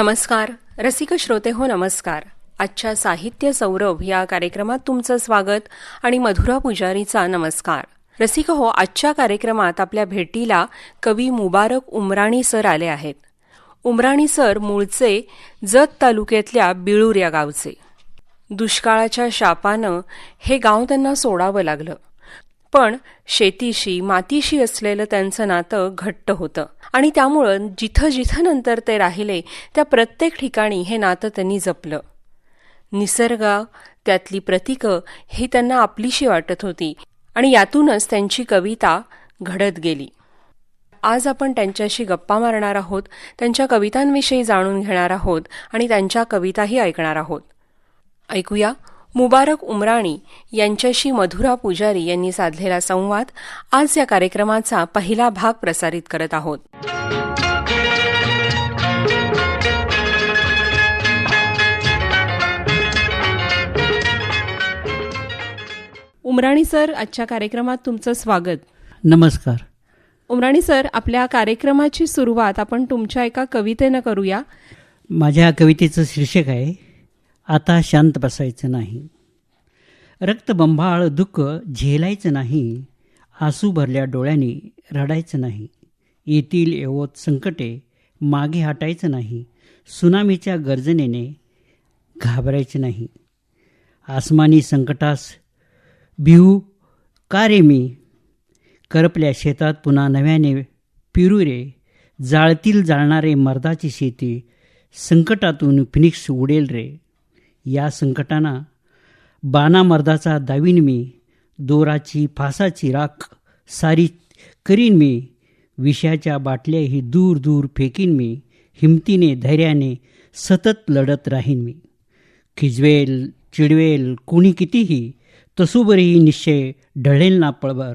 नमस्कार. रसिक श्रोते हो नमस्कार. आजच्या साहित्य सौरभ या कार्यक्रमात तुमचं स्वागत आणि मधुरा पुजारीचा नमस्कार. रसिक हो आजच्या कार्यक्रमात आपल्या भेटीला कवी मुबारक उमराणी सर आले आहेत. उमराणी सर मूळचे जत तालुक्यातल्या बिळूर या गावचे. दुष्काळाच्या शापानं हे गाव त्यांना सोडावं लागलं. पण शेतीशी मातीशी असलेलं त्यांचं नातं घट्ट होतं. आणि त्यामुळं जिथं जिथं नंतर ते राहिले त्या प्रत्येक ठिकाणी हे नातं त्यांनी जपलं. निसर्ग त्यातली प्रतीकं ही त्यांना आपलीशी वाटत होती आणि यातूनच त्यांची कविता घडत गेली. आज आपण त्यांच्याशी गप्पा मारणार आहोत त्यांच्या कवितांविषयी जाणून घेणार आहोत आणि त्यांच्या कविताही ऐकणार आहोत. ऐकूया. मुबारक उमराणी यांच्याशी मधुरा पुजारी यांनी साधलेला संवाद आज या कार्यक्रमाचा पहिला भाग प्रसारित करत आहोत. उमराणी सर आजच्या कार्यक्रमात तुमचं स्वागत. नमस्कार. उमराणी सर आपल्या कार्यक्रमाची सुरुवात आपण तुमच्या एका कवितेनं करूया. माझ्या कवितेचं शीर्षक आहे आता शांत बसायचं नाही. रक्तबंभाळ दुःख झेलायचं नाही. आसू भरल्या डोळ्यांनी रडायचं नाही. येतील येवोत संकटे मागे हटायचं नाही. सुनामीच्या गर्जनेने घाबरायचे नाही. आसमानी संकटास बिहू का रे मी? करपल्या शेतात पुन्हा नव्याने पिरू रे. जाळतील जाळणारे मर्दाची शेती संकटातून फिनिक्स उडेल रे. या संकटांना बाणा मर्दाचा दावीन मी दोराची फासाची राख सारी करीन मी विषयाच्या बाटल्याही दूर दूर फेकीन मी हिमतीने धैर्याने सतत लढत राहीन मी. खिजवेल चिडवेल कुणी कितीही तसुबरीही निश्चय ढळेल ना पळभर.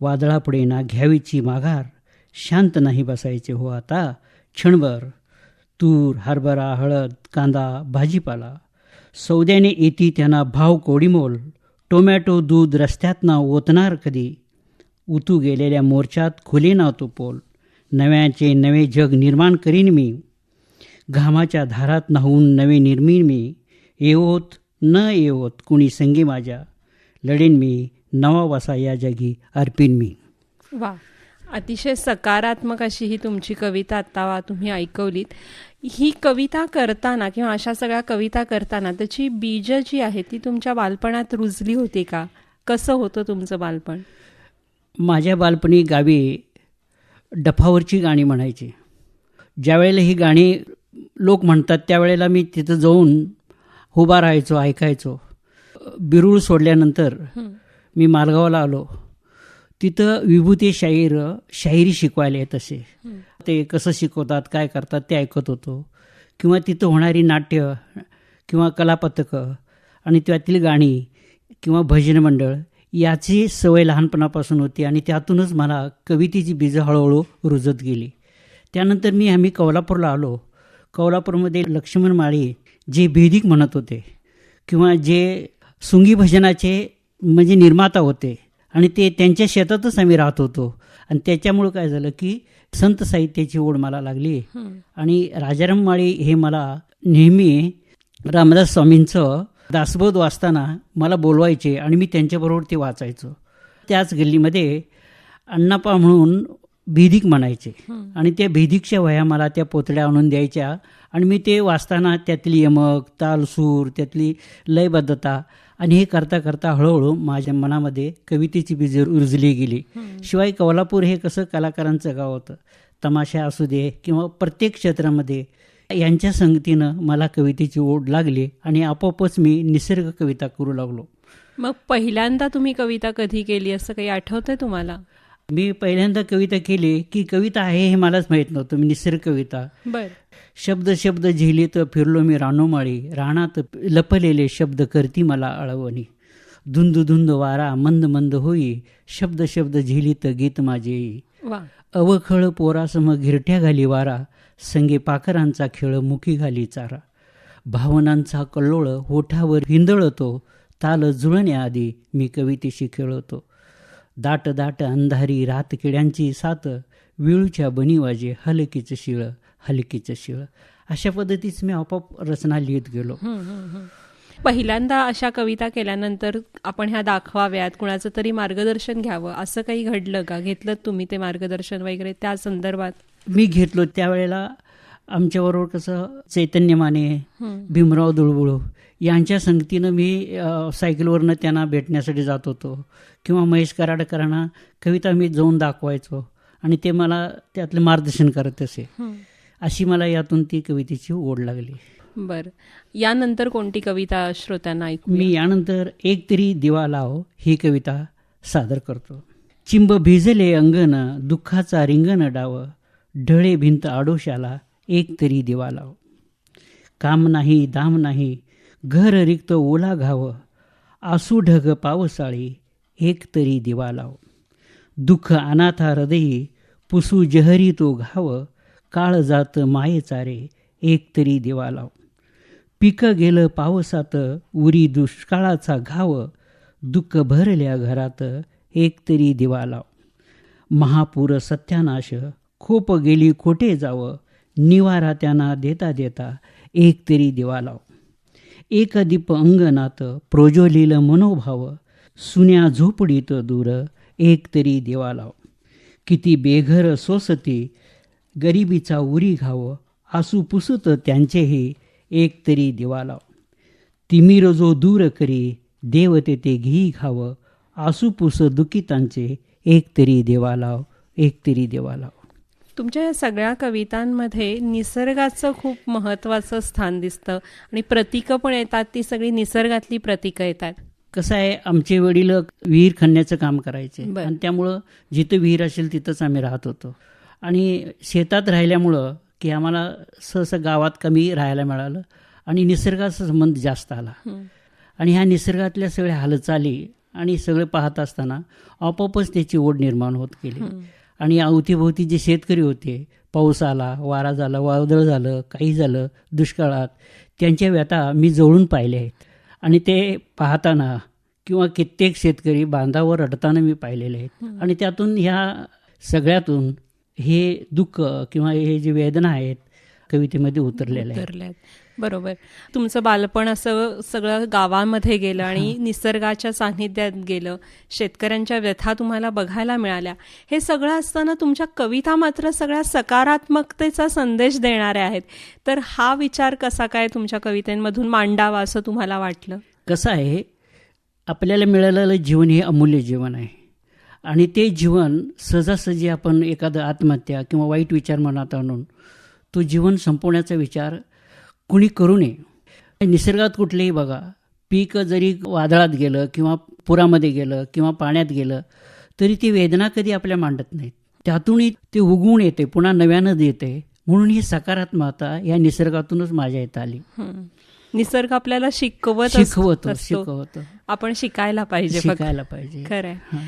वादळापुढे ना घ्यावीची माघार शांत नाही बसायचे हो आता क्षणभर. तूर हरभरा हळद कांदा भाजीपाला. सौद्याने येती त्यांना भाव कोडीमोल टोमॅटो दूध रस्त्यातना ओतणार कधी? उतू गेलेल्या मोर्चात खुले ना तो पोल. नव्याचे नवे जग निर्माण करीन मी. घामाच्या धारात नाहून नवे निर्मीन मी. येवोत न येवोत कुणी संगी माझ्या. लढेन मी नवा वसा या जगी अर्पिन मी. वा. अतिशय सकारात्मक अशी ही तुमची कविता आत्ता तुम्ही ऐकवलीत. ही कविता करताना किंवा अशा सगळ्या कविता करताना त्याची बीज जी आहे ती तुमच्या बालपणात रुजली होती का? कसं होतं तुमचं बालपण? माझ्या बालपणी गावी डफावरची गाणी म्हणायची. ज्यावेळेला ही गाणी लोक म्हणतात त्यावेळेला मी तिथं जाऊन उभा राहायचो ऐकायचो. बिरुळ सोडल्यानंतर मी मालगावला आलो. तिथं विभूती शाहीर शाहिरी शिकवायला येत असे. ते कसं शिकवतात काय करतात ते ऐकत होतो. किंवा तिथं होणारी नाट्य किंवा कलापथकं आणि त्यातील गाणी किंवा भजन मंडळ याची सवय लहानपणापासून होती आणि त्यातूनच मला कवितेची बीजं हळूहळू रुजत गेली. त्यानंतर मी आम्ही कोल्हापूरला आलो. कौलापूरमध्ये लक्ष्मण माळी जे भेदिक म्हणत होते किंवा जे सुंगी भजनाचे म्हणजे निर्माता होते आणि ते त्यांच्या शेतातच आम्ही राहत होतो. आणि त्याच्यामुळं काय झालं की संत साहित्याची ओढ मला लागली. आणि राजाराम माळी हे मला नेहमी रामदास स्वामींचं दासबोध वाचताना मला बोलवायचे आणि मी त्यांच्याबरोबर ते वाचायचो. त्याच गल्लीमध्ये अण्णापा म्हणून भेदिक म्हणायचे. आणि त्या भेदिकच्या वया मला त्या पोतड्या आणून द्यायच्या. आणि मी ते वाचताना त्यातली यमक ताल सूर त्यातली लयबद्धता आणि हे करता करता हळूहळू माझ्या मनामध्ये कवितेची बीज रुजली गेली. शिवाय कोल्हापूर हे कसं कलाकारांचं गाव होतं? तमाशा असू दे किंवा प्रत्येक क्षेत्रामध्ये यांच्या संगतीनं मला कवितेची ओढ लागली आणि आपोआपच मी निसर्ग कविता करू लागलो. मग पहिल्यांदा तुम्ही कविता कधी केली? असं काही आठवतंय तुम्हाला? मी पहिल्यांदा कविता केली की कविता आहे हे मलाच माहीत नव्हतं. मी निसर्ग कविता. बर. शब्द शब्द झेलीत फिरलो मी रानोमाळी. रानात लपलेले शब्द करती मला अळवणी. धुंद धुंद वारा मंद मंद होई. शब्द शब्द झेलीत गीत माझे. अवखळ पोरासम घिरट्या घाली वारा. संगे पाखरांचा खेळ मुखी घाली चारा. भावनांचा कल्लोळ होठावर हिंदळतो. ताल जुळण्याआधी मी कवितेशी खेळतो. दाट दाट अंधारी रात किड्यांची सात विळूच्या बनीवाजे हलकीचं शिळ. हलकीचं शिळ अशा पद्धतीच मी आपोआप रचना लिहित गेलो. पहिल्यांदा अशा कविता केल्यानंतर आपण ह्या दाखवाव्यात कुणाचं तरी मार्गदर्शन घ्यावं असं काही घडलं का? घेतलं तुम्ही ते मार्गदर्शन वगैरे त्या संदर्भात? मी घेतलो त्यावेळेला आमच्याबरोबर कसं चैतन्य माने. भीमराव दुळबुळ यांच्या संगतीनं मी सायकलवरनं त्यांना भेटण्यासाठी जात होतो. किंवा महेश कराडकरांना कविता मी जाऊन दाखवायचो. आणि ते मला त्यातलं मार्गदर्शन करत असे. अशी मला यातून ती कवितेची ओढ लागली. बरं. यानंतर कोणती कविता श्रोत्यांना ऐकू मी यानंतर एक तरी दिवा लाव ही कविता सादर करतो. चिंब भिजले अंगण दुःखाचा रिंगण डाव ढळे भिंत आडोशाला एक तरी दिवा लाव. काम नाही दाम नाही घर रिक्त ओला घाव आसू ढग पावसाळी एक तरी दिवा लाव. दुःख अनाथा हृदयी पुसू जहरी तो घाव काळ जातं मायेचारे एक तरी दिवा लाव. पिकं गेलं पावसात उरी दुष्काळाचा घाव दुःख भरल्या घरात एक तरी दिवा लाव. महापूर सत्यानाश खोप गेली खोटे जावं निवारा त्यांना देता देता एक तरी दिवा लाव. एक दीप अंगनात प्रोज्वलिलं मनोभाव सुन्या झोपडीत दूर एक तरी दिवा लाव. किती बेघर सोसती गरिबीचा उरी घाव आसू पुसत त्यांचेही एक तरी दिवा लाव तिमिर जो दूर करी देवते ते घी घाव आसू पुस दुखितांचे एक तरी देवा लाव एक तरी देवा लाव तुमच्या या सगळ्या कवितांमध्ये निसर्गाचं खूप महत्वाचं स्थान दिसतं आणि प्रतीकं पण येतात ती सगळी निसर्गातली प्रतीकं येतात. कसं आहे आमचे वडील विहीर खणण्याचं काम करायचे. आणि त्यामुळं जिथं विहीर असेल तिथंच आम्ही राहत होतो. आणि शेतात राहिल्यामुळं की आम्हाला सहसा गावात कमी राहायला मिळालं आणि निसर्गाचा संबंध जास्त आला. आणि ह्या निसर्गातल्या सगळ्या हालचाली आणि सगळे पाहत असताना आपोआपच त्याची ओढ निर्माण होत गेली. आणि अवतीभोवती जे शेतकरी होते पाऊस आला वारा झाला वादळ झालं काही झालं दुष्काळात त्यांच्या व्यथा मी जवळून पाहिल्या आहेत. आणि ते पाहताना किंवा कित्येक शेतकरी बांधावर रडताना मी पाहिलेले आहेत. आणि त्यातून ह्या सगळ्यातून हे दुःख किंवा हे जे वेदना आहेत कवितेमध्ये उतरलेल्या आहेत. बरोबर. तुमचं बालपण असं सगळं गावामध्ये गेलं आणि निसर्गाच्या सान्निध्यात गेलं. शेतकऱ्यांच्या व्यथा तुम्हाला बघायला मिळाल्या. हे सगळं असताना तुमच्या कविता मात्र सगळ्या सकारात्मकतेचा संदेश देणाऱ्या आहेत. तर हा विचार कसा काय तुमच्या कवितेमधून मांडावा असं तुम्हाला वाटलं? कसं आहे आपल्याला मिळालेलं जीवन हे अमूल्य जीवन आहे. आणि ते जीवन सहजासहजी आपण एखादं आत्महत्या किंवा वाईट विचार मनात आणून तो जीवन संपवण्याचा विचार कुणी करू नये निसर्गात कुठलेही बघा पीक जरी वादळात गेलं किंवा पुरामध्ये गेलं किंवा पाण्यात गेलं तरी ती वेदना कधी आपल्या मांडत नाहीत त्यातूनही ते उगवून येते पुन्हा नव्यानं येते म्हणून ही सकारात्मकता या निसर्गातूनच माझ्या येत आली. निसर्ग आपल्याला शिकवत शिकवतं. शिकवतं आपण शिकायला पाहिजे. शिकायला पाहिजे. अं,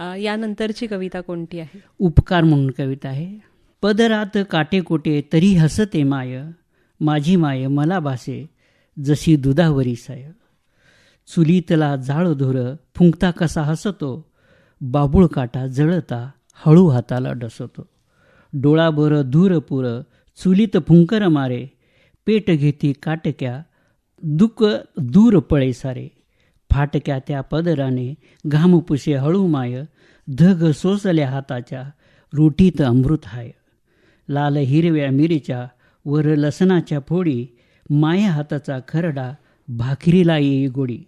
यानंतरची कविता कोणती आहे? उपकार म्हणून कविता आहे. पदरात काटेकोटे तरी हसते माय माझी माय मला भासे जशी दुधावरी साय. चुलीतला जाळ धुर फुंकता कसा हसतो बाबूळ काटा जळता हळू हाताला डसतो. डोळाभर दूर पुर चुलीत फुंकर मारे पेट घेती काटक्या दुःख दूर पळे सारे. फाटक्या त्या पदराने घामपुसे हळू माय धग सोसल्या हाताच्या रोटीत अमृत हाय. लाल हिरव्या मिरीच्या वर लसणाच्या फोडी माया हाताचा खरडा भाकरीला येई गोडी.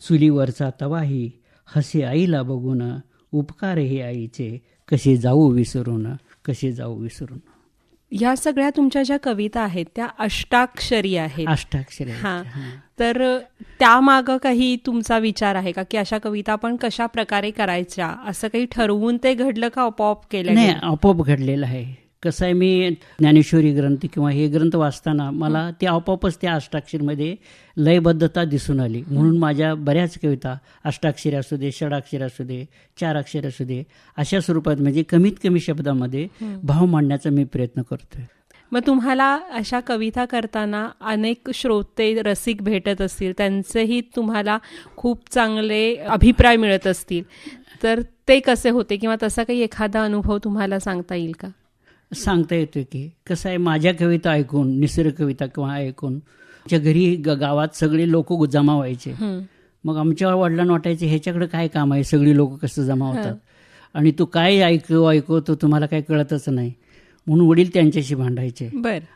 चुलीवरचा तवाही हसे आईला बघून उपकार हे आईचे कसे जाऊ विसरून कसे जाऊ विसरून. ह्या सगळ्या तुमच्या ज्या कविता आहेत त्या अष्टाक्षरी आहेत. अष्टाक्षर हा. तर त्यामाग काही तुमचा विचार आहे का? की अशा कविता आपण कशा प्रकारे करायच्या? असं काही ठरवून ते घडलं का आपोआप केलं नाही? आपोआप घडलेलं आहे. कसं आहे मी ज्ञानेश्वरी ग्रंथ किंवा हे ग्रंथ वाचताना मला ते आपोआपच त्या अष्टाक्षरीमध्ये लयबद्धता दिसून आली. म्हणून माझ्या बऱ्याच कविता अष्टाक्षरी असू दे षडाक्षरी असू दे चार अक्षर असू दे अशा स्वरूपात म्हणजे कमीत कमी शब्दामध्ये भाव मांडण्याचा मी प्रयत्न करतोय. मग तुम्हाला अशा कविता करताना अनेक श्रोते रसिक भेटत असतील त्यांचेही तुम्हाला खूप चांगले अभिप्राय मिळत असतील. तर ते कसे होते किंवा तसा काही एखादा अनुभव तुम्हाला सांगता येईल का? सांगता येतो की कसं आहे माझ्या कविता ऐकून निसर्ग कविता किंवा ऐकून आमच्या घरी गावात सगळे लोक जमा व्हायचे. मग आमच्या वडिलांना वाटायचे ह्याच्याकडे काय काम आहे? सगळी लोक कसं जमा होतात? आणि तू काय ऐकव ऐकवतो तुम्हाला काय कळतच नाही. म्हणून वडील त्यांच्याशी भांडायचे.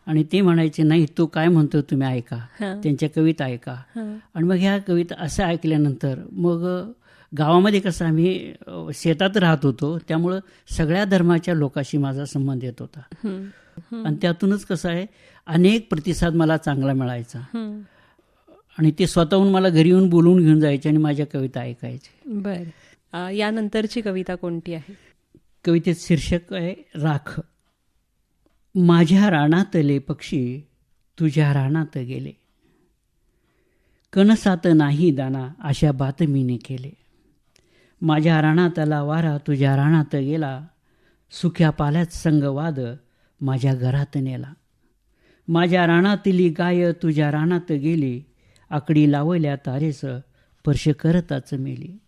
आणि ते म्हणायचे नाही तू काय म्हणतो तुम्ही ऐका. त्यांच्या कविता ऐका. आणि मग ह्या कविता असं ऐकल्यानंतर मग गावामध्ये कसं आम्ही शेतात राहत होतो त्यामुळं सगळ्या धर्माच्या लोकांशी माझा संबंध येत होता. आणि त्यातूनच कसं आहे अनेक प्रतिसाद मला चांगला मिळायचा. आणि ते स्वतःहून मला घरी येऊन बोलवून घेऊन जायचे आणि माझ्या कविता ऐकायचे. बर. यानंतरची कविता कोणती आहे? कवितेत शीर्षक आहे राख. माझ्या रानातले पक्षी तुझ्या रानात गेले. कणसात नाही दाना अशा बातमीने केले. माझ्या रानातला वारा तुझ्या रानात गेला. सुख्या पाल्यात संगवाद माझ्या घरात नेला. माझ्या रानातली गाय तुझ्या रानात गेली. आकडी लावल्या तारेस स्पर्श करताच मेली.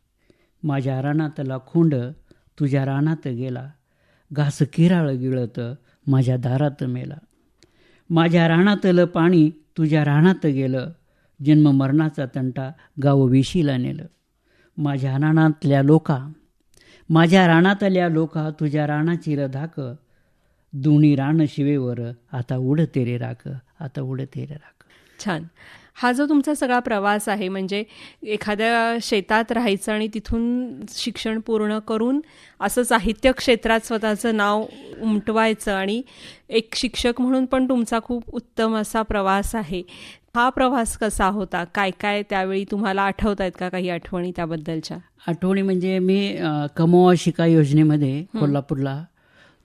माझ्या रानातला खोंड तुझ्या रानात गेला. घास किराळ गिळत माझ्या दारात मेला. माझ्या रानातलं पाणी तुझ्या रानात गेलं. जन्म मरणाचा तंटा गाव विशीला नेलं. माझ्या रानातल्या लोका माझ्या रानातल्या लोका तुझ्या रानाची रधाक दोन्ही रान शिवेवर आता उडते तेरे राख आता उडते तेरे राख. छान. हा जो तुमचा सगळा प्रवास आहे म्हणजे एखाद्या शेतात राहायचं आणि तिथून शिक्षण पूर्ण करून असं साहित्य क्षेत्रात स्वतःचं नाव उमटवायचं आणि एक शिक्षक म्हणून पण तुमचा खूप उत्तम असा प्रवास आहे. हा प्रवास कसा होता? काय काय त्यावेळी तुम्हाला आठवत आहेत का काही आठवणी त्याबद्दलच्या? आठवणी म्हणजे मी कमवा शिका योजनेमध्ये कोल्हापूरला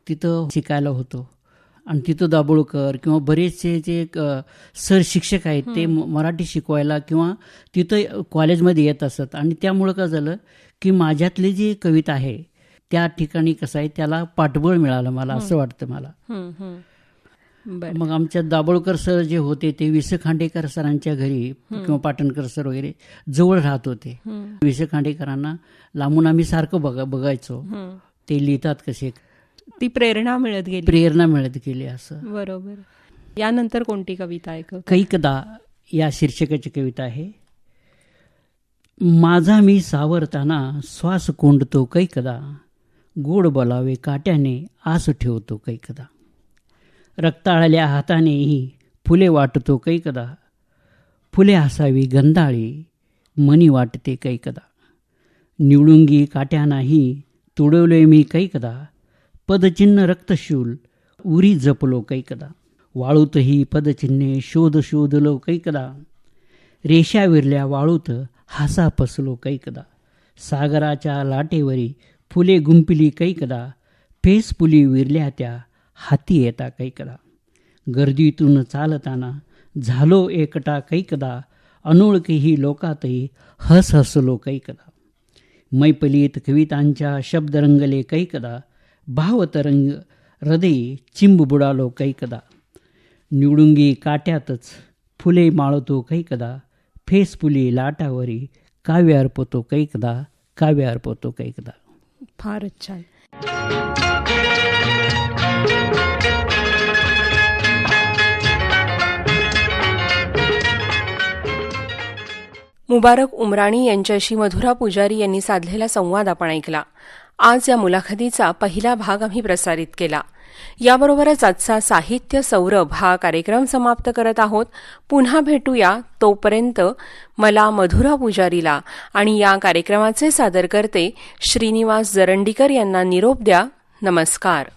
तिथं शिकायला होतो. आणि तिथं दाभोळकर किंवा बरेचसे जे सर शिक्षक आहेत ते मराठी शिकवायला किंवा तिथं कॉलेजमध्ये येत असत. आणि त्यामुळं काय झालं की माझ्यातली जी कविता आहे त्या ठिकाणी कसं आहे त्याला पाठबळ मिळालं मला असं वाटतं मला. मग आमच्या दाभोळकर सर जे होते ते विस खांडेकर सरांच्या घरी किंवा पाटणकर सर वगैरे जवळ राहत होते. विस खांडेकरांना लांबून आम्ही सारखं बघा बघायचो. ते लिहितात कसे. ती प्रेरणा मिळत गेली. प्रेरणा मिळत गेली असं. बरोबर. यानंतर कोणती कविता ऐकव कैकदा या शीर्षकाची कविता आहे. माझा मी सावरताना श्वास कोंडतो कैकदा गोड बोलावे काट्याने आस ठेवतो कैकदा रक्ताळल्या हातानेही फुले वाटतो कैकदा. फुले हसावी गंधाळी मनी वाटते कैकदा. निवडुंगी काट्यानाही तुडवले मी कैकदा. पदचिन्ह रक्तशूल उरी जपलो कैकदा. वाळूतही पदचिन्हे शोध शोधलो कैकदा. रेषा विरल्या वाळूत हासा पसलो कैकदा. सागराच्या लाटेवरी फुले गुंपिली कैकदा. फेस फुली विरल्या त्या हाती येता कैकदा. गर्दीतून चालताना झालो एकटा कैकदा अनोळखीही लोकातही हस हसलो कैकदा. मैपलीत कवितांच्या शब्द रंगले कैकदा भावतरंग हृदयी चिंब बुडालो कैकदा. निवडुंगी काट्यातच फुले माळतो कैकदा फेस फुली लाटावरी काव्य अर्पतो कैकदा काव्य अर्पतो कैकदा. फारच छान. मुबारक उमराणी यांच्याशी मधुरा पुजारी यांनी साधलेला संवाद आपण ऐकला. आज या मुलाखतीचा पहिला भाग आम्ही प्रसारित केला. याबरोबरच आजचा साहित्य सौरभ हा कार्यक्रम समाप्त करत आहोत. पुन्हा भेटूया तोपर्यंत मला मधुरा पुजारीला आणि या कार्यक्रमाचे सादर करते श्रीनिवास जरंडीकर यांना निरोप द्या. नमस्कार.